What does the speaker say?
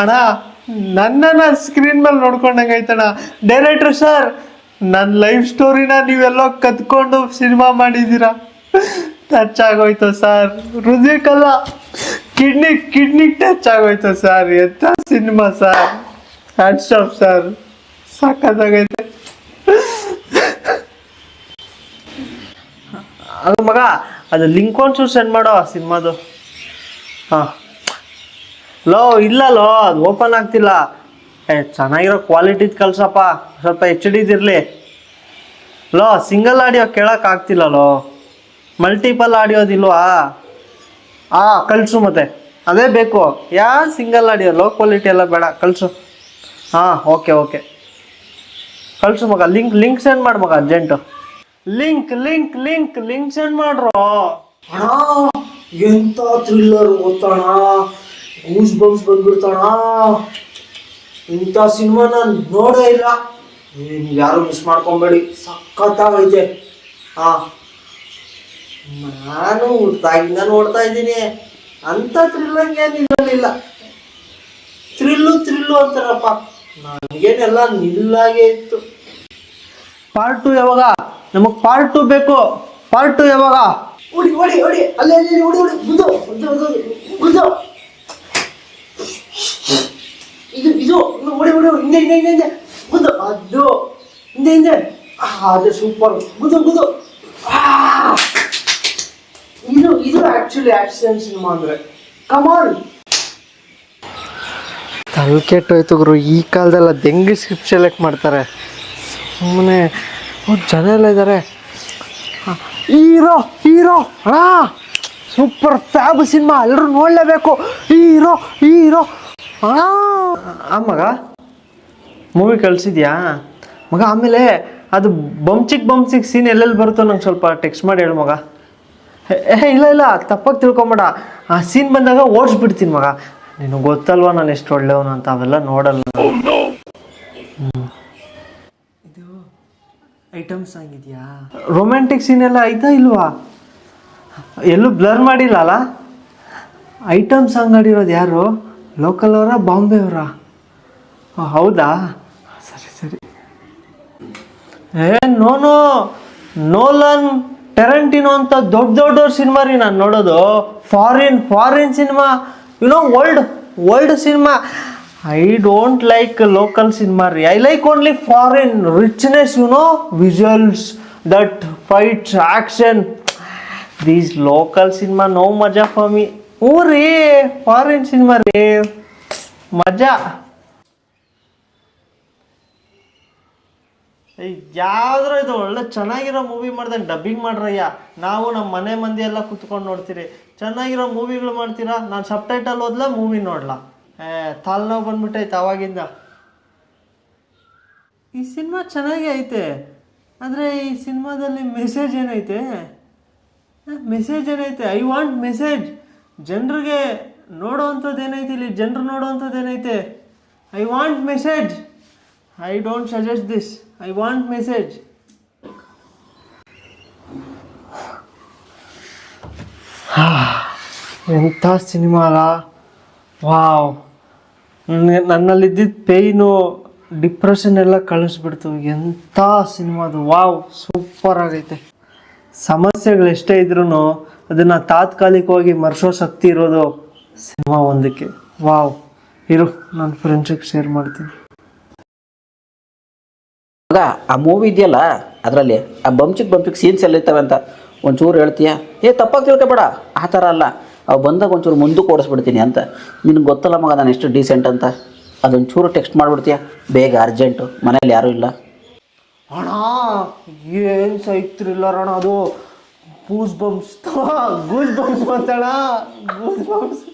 ಅಣ್ಣ, ನನ್ನನ್ನ ಸ್ಕ್ರೀನ್ ಮೇಲೆ ನೋಡ್ಕೊಂಡಂಗೆ ಆಯ್ತಣ್ಣ. ಡೈರೆಕ್ಟ್ರ್ ಸರ್ ನನ್ನ ಲೈಫ್ ಸ್ಟೋರಿನ ನೀವೆಲ್ಲೋ ಕದ್ಕೊಂಡು ಸಿನಿಮಾ ಮಾಡಿದ್ದೀರಾ? ಟಚ್ ಆಗೋಯ್ತು ಸರ್. ಹೃದಯಕ್ಕಲ್ಲ ಕಿಡ್ನಿ ಕಿಡ್ನಿ ಟಚ್ ಆಗೋಯ್ತು ಸರ್. ಎಂಥ ಸಿನಿಮಾ ಸರ್. ಹ್ಯಾಟ್ ಸ್ಟಾಪ್ ಸರ್. ಸಾಕಾಗೈತೆ ಅದು ಮಗ, ಅದು ಲಿಂಕ್ ಒಂಚೂರು ಸೆಂಡ್ ಮಾಡೋ ಸಿನಿಮಾದು. ಹಾಂ. ಲೋ, ಇಲ್ಲ ಲೋ, ಅದು ಓಪನ್ ಆಗ್ತಿಲ್ಲ. ಏ, ಚೆನ್ನಾಗಿರೋ ಕ್ವಾಲಿಟಿದ್ ಕಳ್ಸಪ್ಪ. ಸ್ವಲ್ಪ ಎಚ್ ಡಿದಿರಲಿ ಲೋ ಸಿಂಗಲ್ ಆಡಿಯೋ ಕೇಳೋಕ್ಕಾಗ್ತಿಲ್ಲ ಲೋ. ಮಲ್ಟಿಪಲ್ ಆಡಿಯೋದಿಲ್ವಾ? ಆ ಕಳಿಸು ಮತ್ತೆ. ಅದೇ ಬೇಕು. ಯಾ ಸಿಂಗಲ್ ಆಡಿಯೋ? ಲೋ ಕ್ವಾಲಿಟಿ ಎಲ್ಲ ಬೇಡ. ಕಳಿಸು. ಹಾಂ ಓಕೆ ಓಕೆ ಕಳಿಸು ಮಗ. ಲಿಂಕ್ ಲಿಂಕ್ ಸೆಂಡ್ ಮಾಡು ಮಗ urgent link link link link send ಮಾಡ್ರೋ. ಅಣ್ಣ ಎಂತ ಥ್ರಿಲ್ಲರ್ ಓದ್ತಾಣ ಗೂಸ್ ಬಂಪ್ಸ್ ಬಂದ್ಬಿಡ್ತಾಣ ಇಂಥ ಸಿನಿಮಾ ನಾನು ನೋಡೇ ಇಲ್ಲ. ನೀವು ಯಾರು ಮಿಸ್ ಮಾಡ್ಕೊಬೇಡಿ. ಸಖತ್ತಾಗೈತೆ. ಹಾ. ನಾನು ಹುಟ್ಟಾಗಿಂದ ನೋಡ್ತಾ ಇದ್ದೀನಿ. ಅಂತ ಥ್ರಿಲ್ಲಂಗೆ ಏನಿರಲಿಲ್ಲ ಥ್ರಿಲ್ಲು ಥ್ರಿಲ್ಲು ಅಂತಾರಪ್ಪ. ನನಗೇನೆಲ್ಲ ನಿಲ್ಲಾಗೆ ಇತ್ತು. ಪಾರ್ಟ್ ಟು ಯಾವಾಗ? ನಮಗೆ ಪಾರ್ಟ್ ಟು ಬೇಕು. ಪಾರ್ಟ್ ಟು ಯಾವಾಗ? ಓಡಿ ಹೊಡಿ ಹೊಡಿ ಅಲ್ಲೇ ಅಲ್ಲಿ ಓಡಿ ಹೊಡಿ ಗುದ್ದು ಗುದ್ದು ಇದು ಇದು ಓಡಿ ಹೊಡಿ ಹೊಡಿ ಹೊಡಿ. ಹಿಂದೆ ಹಿಂದೆ ಹಿಂದೆ ಹಿಂದೆ. ಗುದ್ದು ಅದು. ಹಿಂದೆ ಹಿಂದೆ. ಅದು ಸೂಪರ್ ಗುದ್ದು ಗುದ್ದು ಆ! ಇದು ಇದು ಆಕ್ಚುಲಿ ಆಕ್ಷನ್ ಸಿನಿಮಾ ಅಂದ್ರೆ ಕಮಾನ್ ತಲೆ ಕೆಟ್ಟೋಯ್ತು ಗುರು ಈ ಕಾಲದಲ್ಲಿ ಅದು ಹೆಂಗೆ ಸ್ಕ್ರಿಪ್ಟ್ ಸೆಲೆಕ್ಟ್ ಮಾಡ್ತಾರೆ ಸುಮ್ಮನೆ ಜನ ಎಲ್ಲ ಇದ್ದಾರೆ ಹೀರೋ ಹೀರೋ ಹಾ ಸೂಪರ್ ಫ್ಯಾಬ್ ಸಿನಿಮಾ ಎಲ್ಲರೂ ನೋಡಲೇಬೇಕು. ಹೀರೋ ಹೀರೋ ಹಾ ಆ ಮಗ ಮೂವಿ ಕಳಿಸಿದ್ಯಾ? ಮಗ ಆಮೇಲೆ ಅದು ಬಂಚಿಕ್ ಬಂಚಿಕ್ ಸೀನ್ ಎಲ್ಲೆಲ್ಲಿ ಬರುತ್ತೋ ನಂಗೆ ಸ್ವಲ್ಪ ಟೆಕ್ಸ್ಟ್ ಮಾಡಿ ಹೇಳು ಮಗ. ಇಲ್ಲ ಇಲ್ಲ ತಪ್ಪಾಗಿ ತಿಳ್ಕೊಂಬೇಡ. ಆ ಸೀನ್ ಬಂದಾಗ ಓಡಿಸ್ಬಿಡ್ತೀನಿ ಮಗ. ನಿನಗೆ ಗೊತ್ತಲ್ವಾ ನಾನು ಎಷ್ಟು ಒಳ್ಳೆಯವನು ಅಂತ? ಅವೆಲ್ಲ ನೋಡಲ್ಲ. ಇದು ಇದು ಐಟಮ್ಸ್ ಆಗಿದೆಯಾ ರೊಮ್ಯಾಂಟಿಕ್ ಸೀನ್ ಎಲ್ಲ ಐತಾ ಇಲ್ವಾ? ಎಲ್ಲೂ ಬ್ಲರ್ ಮಾಡಿಲ್ಲ ಅಲ್ಲ? ಐಟಮ್ ಸಾಂಗ್ ಆಡಿರೋದು ಯಾರು? ಲೋಕಲ್ ಅವರ ಬಾಂಬೆ ಅವರ? ಹೌದಾ? ಸರಿ ಸರಿ. ಏ ನೋ ನೋ ನೋಲನ್ ಟೆರಂಟಿನೋ ಅಂತ ದೊಡ್ಡ ದೊಡ್ಡ ಸಿನಿಮಾ ರೀ ನಾನು ನೋಡೋದು. Foreign foreign cinema you know world world cinema I don't like local cinema ರೀ. I like only foreign richness you know visuals that fights action these local cinema no ಮಜಾ for me ಹ್ಞೂ ರೀ foreign cinema ರೀ ಮಜಾ ಯಾವ್ದ್ರ ಇದು ಒಳ್ಳೆ ಚೆನ್ನಾಗಿರೋ ಮೂವಿ ಮಾಡ್ದಂಗೆ ಡಬ್ಬಿಂಗ್ ಮಾಡ್ರಯ್ಯ. ನಾವು ನಮ್ಮ ಮನೆ ಮಂದಿ ಎಲ್ಲ ಕುತ್ಕೊಂಡು ನೋಡ್ತೀರಿ. ಚೆನ್ನಾಗಿರೋ ಮೂವಿಗಳು ಮಾಡ್ತೀರಾ? ನಾನು ಸಬ್ ಟೈಟಲ್ ಓದ್ಲಾ ಮೂವಿ ನೋಡ್ಲಾ. ಏ ಬಂದ್ಬಿಟ್ಟೈತೆ ಅವಾಗಿಂದ. ಈ ಸಿನಿಮಾ ಚೆನ್ನಾಗೇ ಐತೆ. ಆದರೆ ಈ ಸಿನಿಮಾದಲ್ಲಿ ಮೆಸೇಜ್ ಏನೈತೆ? ಮೆಸೇಜ್ ಏನೈತೆ? ಐ ವಾಂಟ್ ಮೆಸೇಜ್ ಜನರಿಗೆ ನೋಡೋವಂಥದ್ದು ಏನೈತೆ ಇಲ್ಲಿ? ಜನರು ನೋಡೋವಂಥದ್ದು ಏನೈತೆ? I want message I don't suggest this I want message ಎಂಥ ಸಿನಿಮಾ ಅಲ್ಲ ವಾವ್ ನನ್ನಲ್ಲಿದ್ದಿದ್ದ ಪೇಯ್ನು ಡಿಪ್ರೆಷನ್ ಎಲ್ಲ ಕಳಿಸ್ಬಿಡ್ತು. ಎಂಥ ಸಿನಿಮಾ ಅದು? ವಾವ್ ಸೂಪರ್ ಆಗೈತೆ. ಸಮಸ್ಯೆಗಳು ಎಷ್ಟೇ ಇದ್ರೂ ಅದನ್ನು ತಾತ್ಕಾಲಿಕವಾಗಿ ಮರೆಸೋ ಶಕ್ತಿ ಇರೋದು ಸಿನಿಮಾ ಒಂದಕ್ಕೆ. ವಾವ್. ಇರು ನನ್ನ ಫ್ರೆಂಡ್ಸಿಗೆ ಶೇರ್ ಮಾಡ್ತೀನಿ. ಮಗ, ಆ ಮೂವಿ ಇದೆಯಲ್ಲ, ಅದರಲ್ಲಿ ಆ ಬಂಪಿಗೆ ಬಂಪಿಗೆ ಸೀನ್ಸ್ ಎಲ್ಲ ಇರ್ತವೆ ಅಂತ. ಒಂಚೂರು ಹೇಳ್ತೀಯಾ? ಏ, ತಪ್ಪಾಗಿ ತಿಳ್ಕೊಬೇಡ. ಆ ಥರ ಅಲ್ಲ. ಅವು ಬಂದಾಗ ಒಂಚೂರು ಮುಂದೆ ಕೊಡಿಸ್ಬಿಡ್ತೀನಿ ಅಂತ. ನಿನಗೆ ಗೊತ್ತಲ್ಲ ಮಗ, ನಾನು ಎಷ್ಟು ಡೀಸೆಂಟ್ ಅಂತ. ಅದೊಂಚೂರು ಟೆಕ್ಸ್ಟ್ ಮಾಡಿಬಿಡ್ತೀಯ? ಬೇಗ ಅರ್ಜೆಂಟು ಮನೇಲಿ ಯಾರೂ ಇಲ್ಲ. ಅಣ್ಣ, ಏನು ಸೈಕ್ ಅಣ್ಣ ಅದು? ಗೂಸ್ ಬಂಪ್ಸ್ ಗೂಸ್ ಬಂಪ್ಸ್ ಬಂತಣ್ಣ ಗೂಸ್ ಬಂಪ್ಸ್